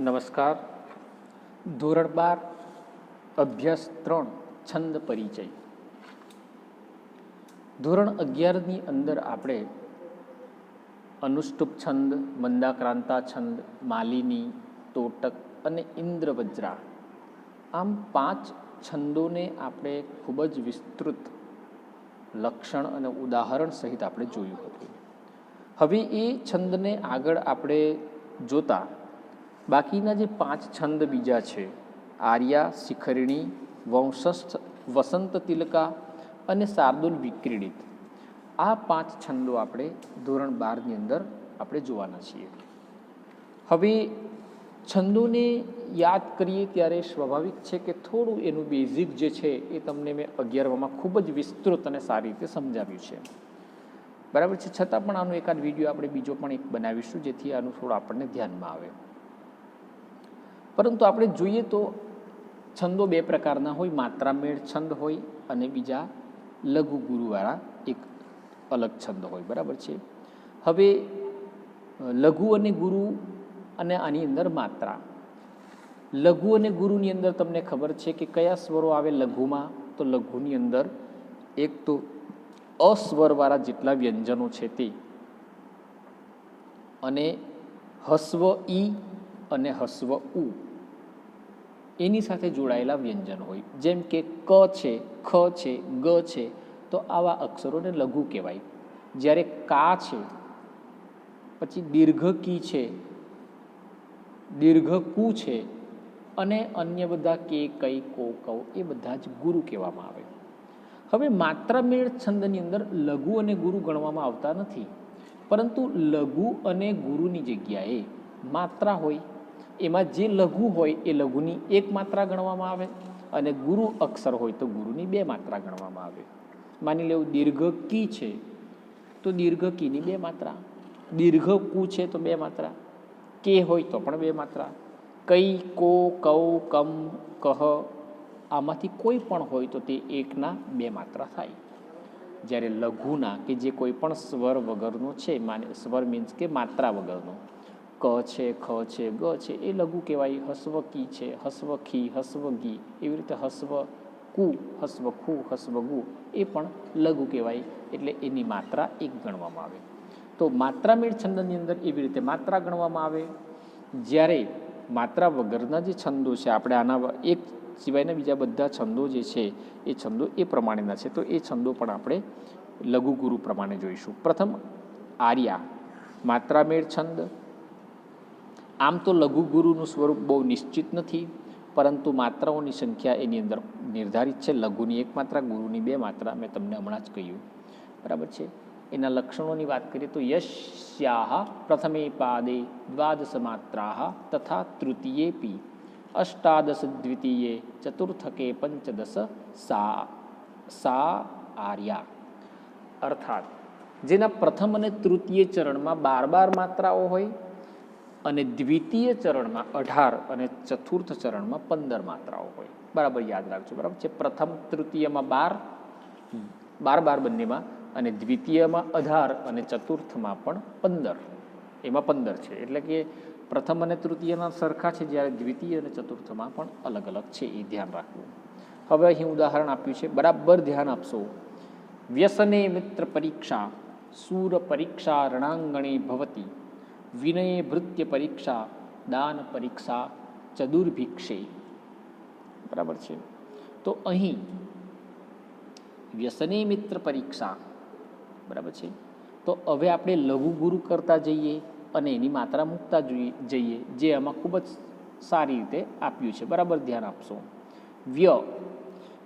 નમસ્કાર. ધોરણ બાર, અભ્યાસ ત્રણ, છંદ પરિચય. ધોરણ અગિયારની અંદર આપણે અનુષ્ટુપ છંદ, મંદાક્રાંતા છંદ, માલિની, તોટક અને ઇન્દ્રવજ્રા. આમ પાંચ છંદોને આપણે ખૂબ જ વિસ્તૃત લક્ષણ અને ઉદાહરણ સહિત આપણે જોયું હતું. હવે એ છંદને આગળ આપણે જોતા બાકીના જે પાંચ છંદ બીજા છે, આર્યા, શિખરિણી, વંશસ્થ, વસંત તિલકા અને શાર્દુલ વિક્રીડિત, આ પાંચ છંદો આપણે ધોરણ બારની અંદર આપણે જોવાના છીએ. હવે છંદોને યાદ કરીએ ત્યારે સ્વાભાવિક છે કે થોડું એનું બેઝિક જે છે એ તમને મેં અગિયારમાં ખૂબ જ વિસ્તૃત અને સારી રીતે સમજાવ્યું છે. બરાબર છે? છતાં પણ આનો એકાદ વીડિયો આપણે બીજો પણ એક બનાવીશું જેથી આનું થોડું આપણને ધ્યાનમાં આવે. પરંતુ આપણે જોઈએ તો છંદો બે પ્રકારના હોય, માત્રામેળ છંદ હોય અને બીજા લઘુ ગુરુવાળા એક અલગ છંદ હોય. બરાબર છે? હવે, લઘુ અને ગુરુ અને આની અંદર માત્રા. લઘુ અને ગુરુની અંદર તમને ખબર છે કે કયા સ્વરો આવે લઘુમાં? તો લઘુની અંદર એક તો અસ્વરવાળા જેટલા વ્યંજનો છે તે. અને હસ્વ, ઈ અને હસ્વ ઉ. એની સાથે જોડાયેલા વ્યંજન હોય. જેમ કે ક છે, ખ છે, ગ છે, તો આવા અક્ષરોને લઘુ કહેવાય. જ્યારે કા છે, પછી દીર્ઘ કી છે, દીર્ઘ કુ છે, અને અન્ય બધા કે, કઈ, કો કૌ એ બધા જ ગુરુ કહેવામાં આવે. હવે માત્ર મેળ છંદની અંદર લઘુ અને ગુરુ ગણવામાં આવતા નથી. પરંતુ લઘુ અને ગુરુની જગ્યાએ માત્રા હોય. એમાં જે લઘુ હોય એ લઘુની એક માત્રા ગણવામાં આવે અને ગુરુ અક્ષર હોય તો ગુરુની બે માત્રા ગણવામાં આવે. માની લેવું દીર્ઘ કી છે તો દીર્ઘ કીની બે માત્રા. દીર્ઘ કુ છે તો બે માત્રા. કે હોય તો પણ બે માત્રા. કઈ, કો, કૌ, કમ, કહ આમાંથી કોઈ પણ હોય તો તે એકના બે માત્રા થાય. જ્યારે લઘુના કે જે કોઈ પણ સ્વર વગરનો છે, માને સ્વર મીન્સ કે માત્રા વગરનો. ક છે ખ છે ગ છે એ લઘુ કહેવાય હસ્વ કી છે હસ્વ ખી હસ્વ ગી એવી રીતે હસ્વ કુ હસ્વ ખુ હસ્વ ગુ એ પણ લઘુ કહેવાય, એટલે એની માત્રા એક ગણવામાં આવે. તો માત્રામેળ છંદની અંદર એવી રીતે માત્રા ગણવામાં આવે. જ્યારે માત્રા વગરના જે છંદો છે, આપણે આના એક સિવાયના બીજા બધા છંદો જે છે, એ છંદો એ પ્રમાણેના છે. તો એ છંદો પણ આપણે લઘુ ગુરુ પ્રમાણે જોઈશું. પ્રથમ આર્યા માત્રામેળ છંદ. આમ તો લઘુ ગુરુનું સ્વરૂપ બહુ નિશ્ચિત નથી, પરંતુ માત્રાઓની સંખ્યા એની અંદર નિર્ધારિત છે. લઘુની એક માત્રા, ગુરુની બે માત્રા, મેં તમને હમણાં જ કહ્યું. બરાબર છે? એના લક્ષણોની વાત કરીએ તો યશ્યાહ પ્રથમે પાદે, દ્વાદશ માત્રા તથા તૃતીયેપી અષ્ટાદશ દ્વિતીયે, ચતુર્થકે પંચદશ સા સા આર્યા. અર્થાત, જેના પ્રથમ અને તૃતીય ચરણમાં બાર બાર માત્રાઓ હોય અને દ્વિતીય ચરણમાં અઢાર અને ચતુર્થ ચરણમાં પંદર માત્રાઓ હોય. બરાબર યાદ રાખજો, બરાબર? છે પ્રથમ તૃતીયમાં બાર બાર બાર બંનેમાં અને દ્વિતીયમાં અઢાર અને ચતુર્થમાં પણ પંદર. એમાં પંદર છે. એટલે કે પ્રથમ અને તૃતીયના સરખા છે, જ્યારે દ્વિતીય અને ચતુર્થમાં પણ અલગ અલગ છે, એ ધ્યાન રાખવું. હવે અહીં ઉદાહરણ આપ્યું છે. બરાબર ધ્યાન આપશો. વ્યસને મિત્ર પરીક્ષા, સૂર પરીક્ષા રણાંગણે ભવતી. વિનયે ભૃત્ય પરીક્ષા દાન પરીક્ષા ચતુર્ભિક્ષે. બરાબર છે? તો અહીં વ્યસને મિત્ર પરીક્ષા બરાબર છે? તો હવે આપણે લઘુ ગુરુ કરતા જઈએ અને એની માત્રા મૂકતા જોઈએ જઈએ, જે આમાં ખૂબ જ સારી રીતે આપ્યું છે. બરાબર? ધ્યાન આપશો. વ્ય.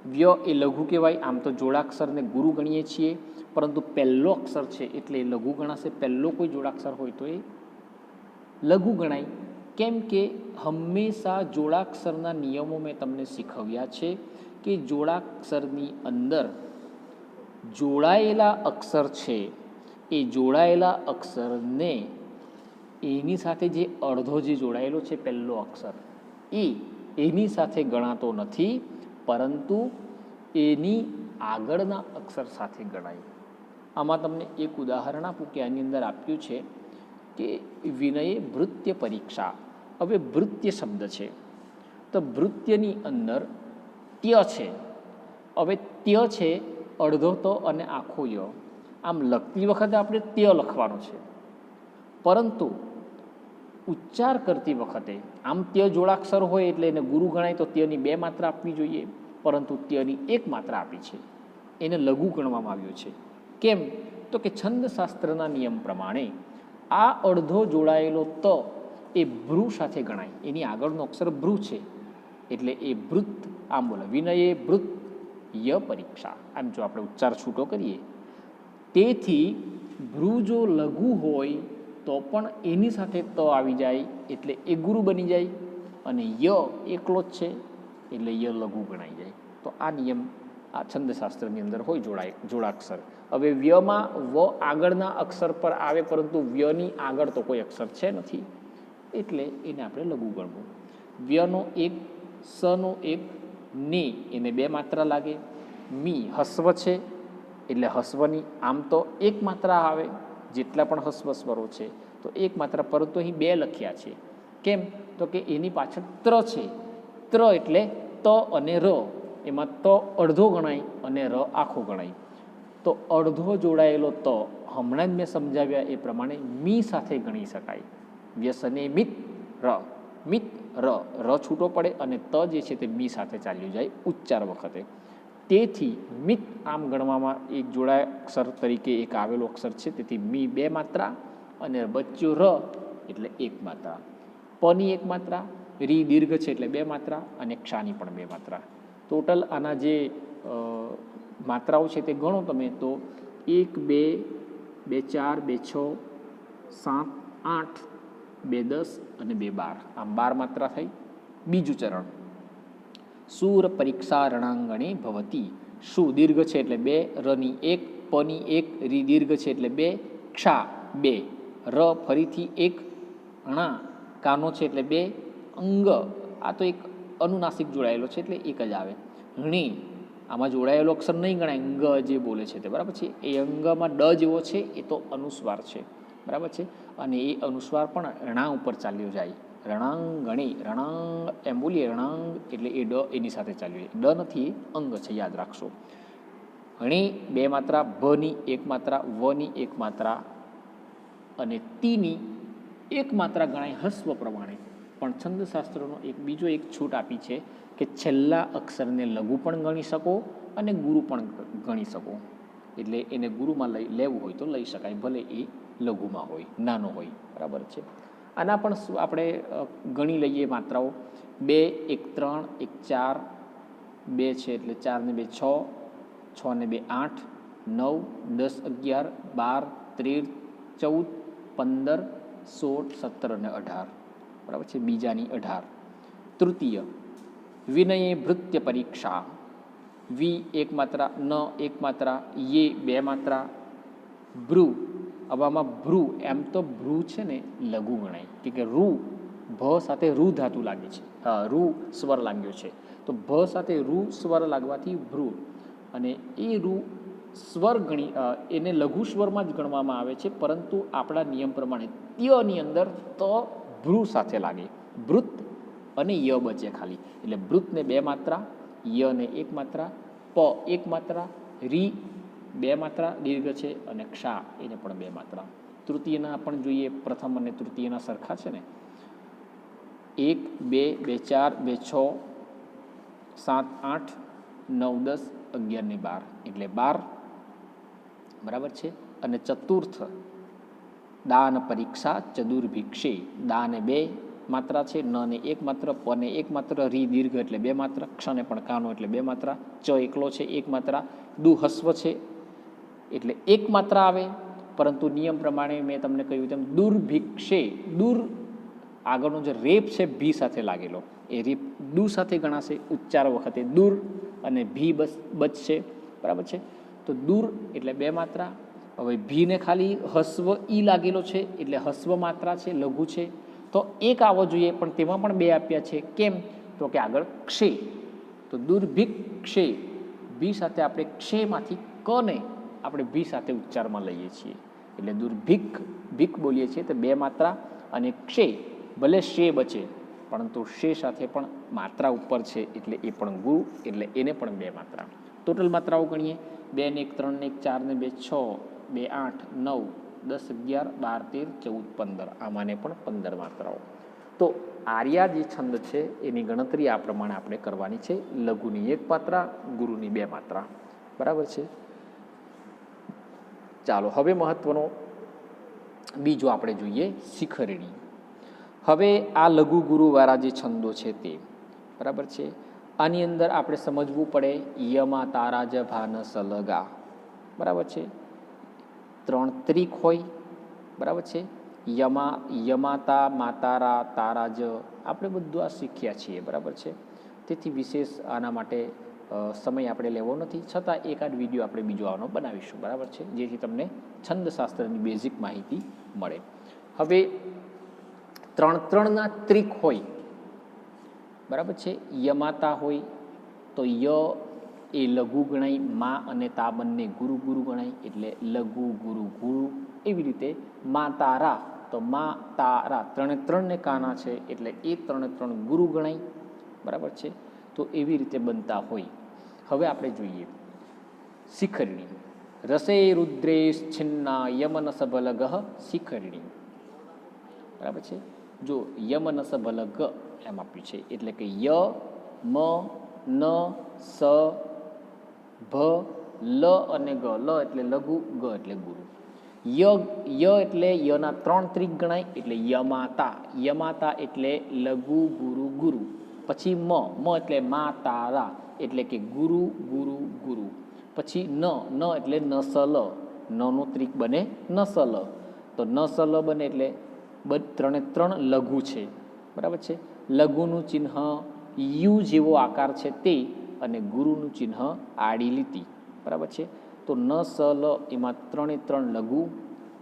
વ્ય એ લઘુ કહેવાય. આમ તો જોડાક્ષરને ગુરુ ગણીએ છીએ. પરંતુ પહેલો અક્ષર છે એટલે એ લઘુ ગણાશે. પહેલો કોઈ જોડાક્ષર હોય તો એ લઘુ ગણાય. કેમ કે હંમેશા જોડાક્ષરના નિયમો મેં તમને શીખવ્યા છે કે જોડાક્ષરની અંદર જોડાયેલા અક્ષર છે. એ જોડાયેલા અક્ષરને એની સાથે જે અડધો જે જોડાયેલો છે પહેલો અક્ષર, એ એની સાથે ગણાતો નથી, પરંતુ એની આગળના અક્ષર સાથે ગણાય. આમાં તમને એક ઉદાહરણ આપું કે આની અંદર આપ્યું છે. કે વિનયે ભૃત્ય પરીક્ષા. હવે ભૃત્ય શબ્દ છે. તો ભૃત્યની અંદર ત્ય છે. હવે ત્ય છે અડધો તો અને આખો ય. આમ લખતી વખતે આપણે ત્ય લખવાનો છે. પરંતુ ઉચ્ચાર કરતી વખતે, આમ ત્ય જોડાક્ષર હોય એટલે એને ગુરુ ગણાય તો ત્યની બે માત્રા આપવી જોઈએ, પરંતુ ત્યની એક માત્રા આપી છે. એને લઘુ ગણવામાં આવ્યું છે. કેમ? તો કે છંદશાસ્ત્રના નિયમ પ્રમાણે આ અડધો જોડાયેલો ત એ ભ્રુ સાથે ગણાય. એની આગળનો અક્ષર ભ્રુ છે. એટલે એ ભૃત આમ બોલે. વિનયે ભૃત ય પરીક્ષા. આમ જો આપણે ઉચ્ચાર છૂટો કરીએ. તેથી ભ્રુ જો લઘુ હોય તો પણ એની સાથે ત આવી જાય. એટલે એ ગુરુ બની જાય. અને ય એકલો જ છે. એટલે ય લઘુ ગણાઈ જાય. તો આ નિયમ આ છંદશાસ્ત્રની અંદર હોય જોડાય, જોડાક્ષર. હવે વ્યમાં વ આગળના અક્ષર પર આવે, પરંતુ વ્યની આગળ તો કોઈ અક્ષર છે નથી. એટલે એને આપણે લઘુ ગણવું. વ્યનો એક, સનો એક, ને એને બે માત્રા લાગે. મી હસ્વ છે, એટલે હસ્વની આમ તો એક માત્રા આવે, જેટલા પણ હસ્વ સ્વરો છે, તો એક માત્રા, પરંતુ અહીં બે લખ્યા છે. કેમ? તો કે એની પાછળ ત્ર છે. ત્ર એટલે ત અને ર. એમાં ત અડધો ગણાય અને ર આખો ગણાય. તો અડધો જોડાયેલો ત હમણાં જ મેં સમજાવ્યા એ પ્રમાણે મી સાથે ગણી શકાય. વ્યસને મિત, ર. મિત, ર. ર છૂટો પડે અને ત જે છે તે મી સાથે ચાલ્યું જાય ઉચ્ચાર વખતે. તેથી મિત આમ ગણવામાં એક જોડાય અક્ષર તરીકે એક આવેલો અક્ષર છે. તેથી મી બે માત્રા અને બચ્ચો ર એટલે એક માત્રા. પની એક માત્રા, રી દીર્ઘ છે એટલે બે માત્રા અને ક્ષાની પણ બે માત્રા. ટોટલ આના જે માત્રાઓ છે તે ગણો તમે, તો એક, બે બે, ચાર, બે, છ, સાત, આઠ, બે, દસ અને બે, બાર. આમ બાર માત્રા થઈ. બીજું ચરણ. સૂર પરીક્ષા રણાંગણે ભવતી. સુ દીર્ઘ છે એટલે બે રની એક પની એક, રી દીર્ઘ છે એટલે બે, ક્ષા, બે. ર ફરીથી એક અણા કાનો છે એટલે બે અંગ. આ તો એક અનુનાસિક જોડાયેલો છે એટલે એક જ આવે. હણી આમાં જોડાયેલો અક્ષર નહીં ગણાય, અંગ જે બોલે છે તે, બરાબર છે? એ અંગમાં ડ જેવો છે, એ તો અનુસ્વાર છે, બરાબર છે? અને એ અનુસ્વાર પણ રણા ઉપર ચાલ્યો જાય. રણાંગણી, રણાંગ, એમ બોલીએ રણાંગ એટલે એ ડ એની સાથે ચાલ્યું જાય. ડ નથી, અંગ છે, યાદ રાખશો. હણી બે માત્રા ભની એક માત્રા વની એક માત્રા અને તીની એક માત્રા ગણાય હસ્વ પ્રમાણે. પણ છંદશાસ્ત્રનો એક બીજો એક છૂટ આપી છે કે છેલ્લા અક્ષરને લઘુ પણ ગણી શકો અને ગુરુ પણ ગણી શકો. એટલે એને ગુરુમાં લઈ લેવું હોય તો લઈ શકાય, ભલે એ લઘુમાં હોય, નાનો હોય, બરાબર છે. આના પણ શું આપણે ગણી લઈએ માત્રાઓ. બે, એક, ત્રણ, એક, ચાર, બે છે એટલે ચારને બે છ છ ને બે આઠ, નવ, દસ, અગિયાર, બાર તેર ચૌદ, પંદર, સોળ, સત્તર અને અઢાર. બરાબર છે, બીજાની અઢાર. તૃતીય, વિનયે ભૃત્ય પરીક્ષા. વી એક માત્રા, ન એક માત્રા, યે બે માત્રા. ભ્રુ, આવામાં ભ્રુ, એમ તો ભ્રુ છે ને, લઘુ ગણાય. કે કે રૂ ભ સાથે રૂ ધાતુ લાગે છે. હા રૂ સ્વર લાગ્યો છે. તો ભ સાથે રૂ સ્વર લાગવાથી ભ્રુ. અને એ રૂ સ્વર ગણી એને લઘુ સ્વરમાં જ ગણવામાં આવે છે, પરંતુ આપણા નિયમ પ્રમાણે ત્યની અંદર ત ભ્રુ સાથે લાગે. ભૃત અને ય બચે ખાલી. એટલે ભૃતને બે માત્રા યને એક માત્રા, પ એક માત્રા, રી બે માત્રા, દીર્ઘ છે અને ક્ષા એને પણ બે માત્રા. તૃતીયના પણ જોઈએ, પ્રથમ અને તૃતીયના સરખા છે ને? એક, બે બે, ચાર, બે, છ, સાત, આઠ, નવ, દસ, અગિયાર ને બાર. એટલે બાર બરાબર છે. અને ચતુર્થ દાન પરીક્ષા ચતુર્ભિક્ષે. દાને બે માત્રા છે, ન ને એક માત્ર, પ ને એક માત્ર, રી દીર્ઘ એટલે બે માત્ર ક્ષને પણ કાનો એટલે બે માત્રા, ચ એકલો છે, એક માત્રા દુહસ્વ છે, એટલે એક માત્રા આવે. પરંતુ નિયમ પ્રમાણે મેં તમને કહ્યું તેમ દુર્ભિક્ષે, દૂર આગળનો જે રેપ છે, ભી સાથે લાગેલો. એ રેપ દુ સાથે ગણાશે, ઉચ્ચાર વખતે દૂર અને ભી બસ, બચશે. બરાબર છે? તો દૂર એટલે બે માત્રા હવે ભીને ખાલી હસ્વ ઈ લાગેલો છે એટલે હસ્વ માત્રા છે, લઘુ છે. તો એક આવવો જોઈએ, પણ તેમાં પણ બે આપ્યા છે. કેમ? તો કે આગળ ક્ષે. તો દુર્ભિક ક્ષે. ભી સાથે આપણે ક્ષેમાંથી કને આપણે ભી સાથે ઉચ્ચારમાં લઈએ છીએ. એટલે દુર્ભિક, ભીક બોલીએ છીએ તો બે માત્રા અને ક્ષે. ભલે શે બચે, પરંતુ શે સાથે પણ માત્રા ઉપર છે એટલે એ પણ ગુરુ એટલે એને પણ બે માત્રા. ટોટલ માત્રાઓ ગણીએ. બે ને એક, ત્રણ ને એક, ચાર ને બે, છ. બે આઠ નવ દસ અગિયાર બાર તેર ચૌદ પંદર આમાંને પણ પંદર માત્રાઓ. તો આર્યા જે છંદ છે એની ગણતરી આ પ્રમાણે આપણે કરવાની છે. લઘુની એક માત્રા, ગુરુની બે માત્રા. બરાબર છે? ચાલો, હવે મહત્વનો બીજો આપણે જોઈએ શિખરણી. હવે આ લઘુ ગુરુવાળા જે છંદો છે તે. બરાબર છે? આની અંદર આપણે સમજવું પડે યમા તારા જ ભાન સલગા. બરાબર છે? ત્રણ ત્રિક હોય, બરાબર છે? યમા, યમાતા, માતારા તારા જ આપણે બધું આ શીખ્યા છીએ, બરાબર છે? તેથી વિશેષ આના માટે સમય આપણે લેવો નથી. છતાં એકાદ વીડિયો આપણે બીજો આનો બનાવીશું, બરાબર છે? જેથી તમને છંદશાસ્ત્રની બેઝિક માહિતી મળે. હવે, ત્રણ ત્રણના ત્રિક હોય, બરાબર છે? યમાતા હોય, તો ય એ લઘુ ગણાય, મા અને તા બંને ગુરુ ગુરુ ગણાય એટલે લઘુ ગુરુ ગુરુ. એવી રીતે મા તારા તો મા તારા ત્રણે ત્રણને કાના છે એટલે એ ત્રણે ત્રણ ગુરુ ગણાય. બરાબર છે? તો એવી રીતે બનતા હોય. હવે આપણે જોઈએ. શિખરણી. રસે રુદ્રેશ છિન્ના યમન સબલગહ શિખરણી. બરાબર છે? જો યમન સબલગ એમ આપ્યું છે, એટલે કે ય, મ, ન, સ ભ લ અને ગ. લ એટલે લઘુ, ગ એટલે ગુરુ. ય ય એટલે યના ત્રણ ત્રિક ગણાય, એટલે યમાતા. યમાતા એટલે લઘુ, ગુરુ ગુરુ. પછી મ મ એટલે મા તારા એટલે કે ગુરુ ગુરુ ગુરુ. પછી ન ન એટલે નસલ. નનું ત્રિક બને નસલ. તો નસલ બને એટલે ત્રણે ત્રણ લઘુ છે. બરાબર છે? લઘુનું ચિહ્ન યુ જેવો આકાર છે તે અને ગુરુનું ચિહ્ન આડી લીટી. બરાબર છે? તો ન સ લ એમાં ત્રણે ત્રણ લઘુ.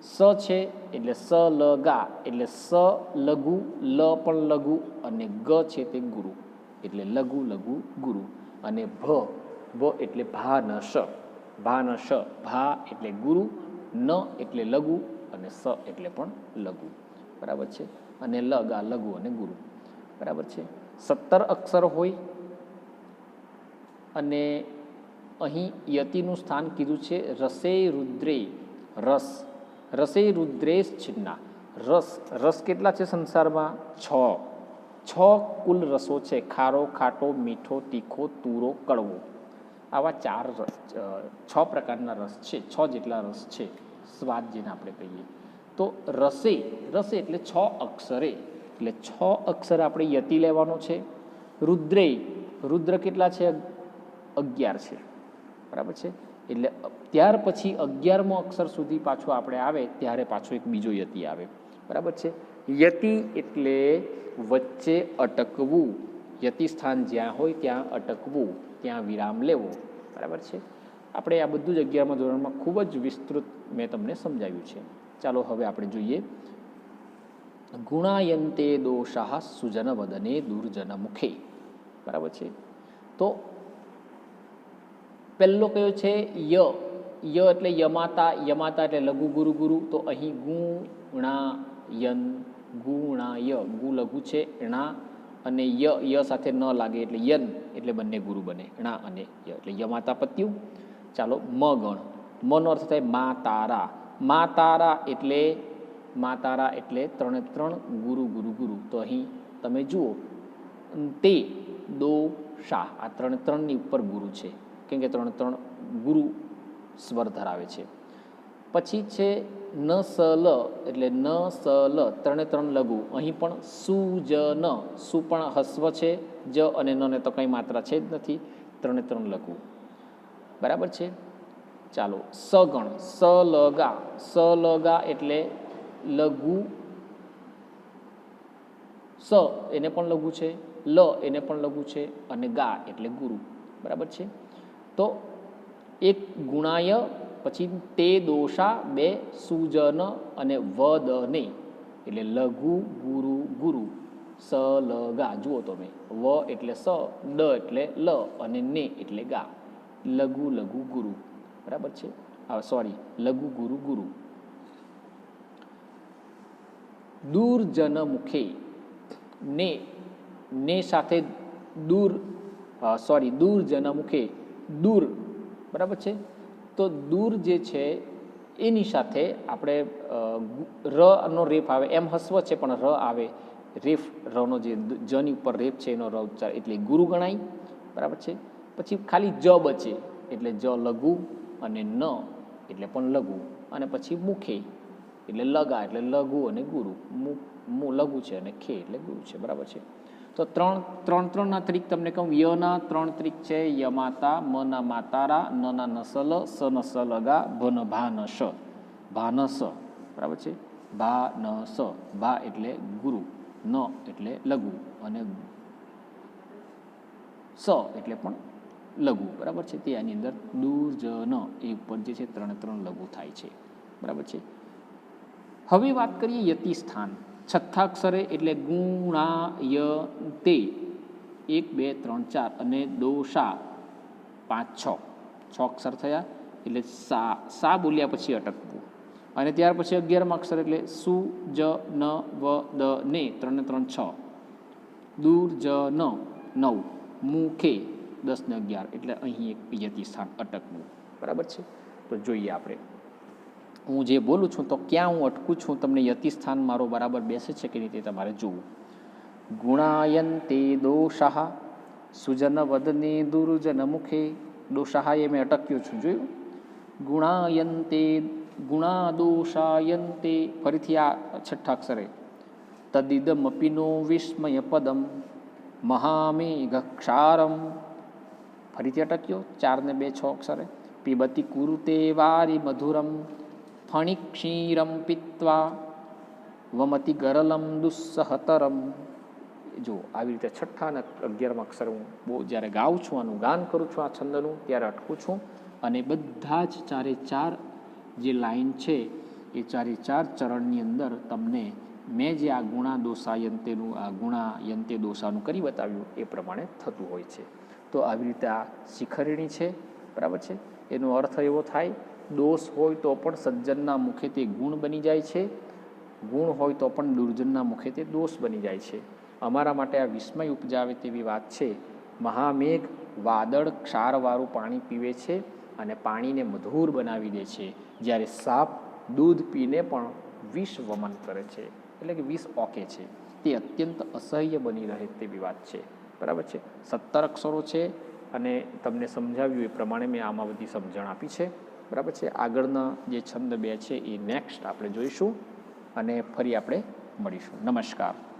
સ છે એટલે સ લ ગા. એટલે સ લઘુ, લ પણ લઘુ અને ગ છે તે ગુરુ. એટલે લઘુ લઘુ, ગુરુ. અને ભ ભ એટલે ભા ન શ. ભા ન શ. ભા એટલે ગુરુ, ન એટલે લઘુ અને સ એટલે પણ લઘુ. બરાબર છે? અને લ ગા લઘુ અને ગુરુ. બરાબર છે? સત્તર અક્ષર હોય અને અહીં યતિનું સ્થાન કીધું છે રસે રુદ્રે રસ. રસે રુદ્રેશ છિન્ના. રસ રસ કેટલા છે સંસારમાં? છ. છ કુલ રસો છે. ખારો, ખાટો, મીઠો, તીખો, તુરો, કડવો. આવા ચાર રસ છ પ્રકારના રસ છે. છ જેટલા રસ છે. સ્વાદ જેને આપણે કહીએ. તો રસે રસે એટલે છ અક્ષરે. એટલે છ અક્ષર આપણે યતિ લેવાનો છે. રુદ્રે રુદ્ર કેટલા છે? અગિયાર છે. બરાબર છે? એટલે ત્યાર પછી અગિયારમો અક્ષર સુધી પાછો આપણે આવે, ત્યારે પાછો એક બીજો યતિ આવે. બરાબર છે? યતિ એટલે વચ્ચે અટકવું. યતિ સ્થાન જ્યાં હોય ત્યાં અટકવું, ત્યાં વિરામ લેવો. બરાબર છે? આપણે આ બધું જ અગિયારમા ધોરણમાં ખૂબ જ વિસ્તૃત મેં તમને સમજાવ્યું છે. ચાલો હવે આપણે જોઈએ. ગુણાયંતે દોષાહ સુજન વદને દુર્જન મુખે. બરાબર છે? તો પહેલો કયો છે? ય. ય એટલે યમાતા યમાતા એટલે લઘુ ગુરુ ગુરુ. તો અહીં ગુણાયન, ગુણાય. ગુ લઘુ છે ણા અને ય. ય સાથે ન લાગે એટલે યન એટલે બંને ગુરુ બને. ણા અને ય એટલે યમાતા પત્યું. ચાલો, મ ગણ. મનો અર્થ થાય મા તારા મા તારા એટલે મા તારા એટલે ત્રણે ત્રણ ગુરુ ગુરુ ગુરુ. તો અહીં તમે જુઓ. તે દો શાહ. આ ત્રણે ત્રણની ઉપર ગુરુ છે. કેમ કે ત્રણે ત્રણ ગુરુ સ્વર ધરાવે છે. પછી છે ન સ લ એટલે ન સ લ ત્રણે ત્રણ લઘુ. અહીં પણ સુ, જ, ન. સુ પણ હસ્વ છે, જ અને ન તો કંઈ માત્રા છે જ નથી. ત્રણે ત્રણ લઘુ. બરાબર છે? ચાલો, સગણ લ ગા એટલે લઘુ. સ એને પણ લઘુ છે, લ એને પણ લઘુ છે અને ગા એટલે ગુરુ. બરાબર છે? તો એક ગુણાય પછી તે દોષા બે સુજન અને વદને એટલે લઘુ, ગુરુ ગુરુ. સ, લ, ગા. જુઓ તમે. વ એટલે સ, ડ એટલે લ અને ને એટલે ગા. લઘુ લઘુ, ગુરુ. બરાબર છે? સોરી લઘુ, ગુરુ ગુરુ. દૂરજન મુખે. ને ને સાથે દૂર સોરી દૂર જનમુખે દૂર. બરાબર છે? તો દૂર જે છે, એની સાથે આપણે રનો ગુ- ર નો રેફ આવે. એમ હસ્વ છે, પણ ર આવે. રેફ, રનો જે જની ઉપર રેફ છે, એનો ર ઉચ્ચાર એટલે ગુરુ ગણાય. બરાબર છે? પછી ખાલી જ બચે એટલે જ લઘુ અને ન એટલે પણ લઘુ. અને પછી મુખે એટલે લગા એટલે લઘુ અને ગુરુ. મુ લઘુ છે અને ખે એટલે ગુરુ છે. બરાબર છે? તો ત્રણ ત્રણ, ત્રણના ત્રિક તમને કહું. યના ત્રણ ત્રિક છે. યમાતા, મના માતારા, નના નસલ સ નસ લગા, ભન ભા ન શ ભા ન સ બરાબર છે? ભા ન સ ભા એટલે ગુરુ, ન એટલે લઘુ અને સ એટલે પણ લઘુ. બરાબર છે? તે આની અંદર દૂર જ ન એ ઉપર જે છે, ત્રણે ત્રણ લઘુ થાય છે. બરાબર છે? હવે વાત કરીએ યતિ સ્થાન છઠ્ઠા અક્ષરે એટલે ગુણાય તે. એક, બે, ત્રણ, ચાર અને દોષા પાંચ, છ. છ અક્ષર થયા એટલે સા. સા બોલ્યા પછી અટકવું. અને ત્યાર પછી અગિયારમાં અક્ષર એટલે સુ, જ, ન, વ, દ, ને. ત્રણે ત્રણ, છ. દૂર, જ, ન. નવ. મુખે. દસ ને અગિયાર. એટલે અહીં એક યતિ સ્થાન અટકવું. બરાબર છે? તો જોઈએ આપણે. હું જે બોલું છું, તો ક્યાં હું અટકું છું, તમને યતિસ્થાન મારો બરાબર બેસે છે કે નહીં તે તમારે જોવું. ગુણાયંતે દોષાહ, સુજન વદને દુર્જન મુખે, દોષાહ મેં અટક્યો છું, જોયું? ગુણાયંતે ગુણા દોષાયંતે ફરીથી આ છઠ્ઠા અક્ષરે તદિદમપિનો વિસ્મય પદમ મહામેઘક્ષારમ, ફરીથી અટક્યો ચાર ને બે છ અક્ષરે, પીબતી કુરુતે વારી મધુરમ ફણિક્ષીરમ પીત્વા વમતિ ગરલમ દુસ્સહતરમ જો આવી રીતે છઠ્ઠા અને અગિયારમાં અક્ષર હું બહુ જ્યારે ગાઉં છું, આનું ગાન કરું છું આ છંદનું, ત્યારે અટકું છું. અને બધા જ ચારે ચાર જે લાઈન છે, એ ચારે ચાર ચરણની અંદર તમને મેં જે આ ગુણા દોષાયંતેનું આ ગુણા યંતે દોષાનું કરી બતાવ્યું, એ પ્રમાણે થતું હોય છે. તો આવી રીતે આ શિખરણી છે, બરાબર છે? એનો અર્થ એવો થાય દોષ હોય તો પણ સજ્જનના મુખે તે ગુણ બની જાય છે. ગુણ હોય તો પણ દુર્જનના મુખે તે દોષ બની જાય છે. અમારા માટે આ વિસ્મય ઉપજાવે તેવી વાત છે. મહામેઘ વાદળ ક્ષારવાળું પાણી પીવે છે અને પાણીને મધુર બનાવી દે છે. જ્યારે સાપ દૂધ પીને પણ વિષ વમન કરે છે. એટલે કે વિષ ઓકે છે. તે અત્યંત અસહ્ય બની રહે તેવી વાત છે. બરાબર છે? સત્તર અક્ષરો છે અને તમને સમજાવ્યું એ પ્રમાણે મેં આમાં બધી સમજણ આપી છે. બરાબર છે? આગળના જે છંદ બે છે એ નેક્સ્ટ આપણે જોઈશું અને ફરી આપણે મળીશું. નમસ્કાર.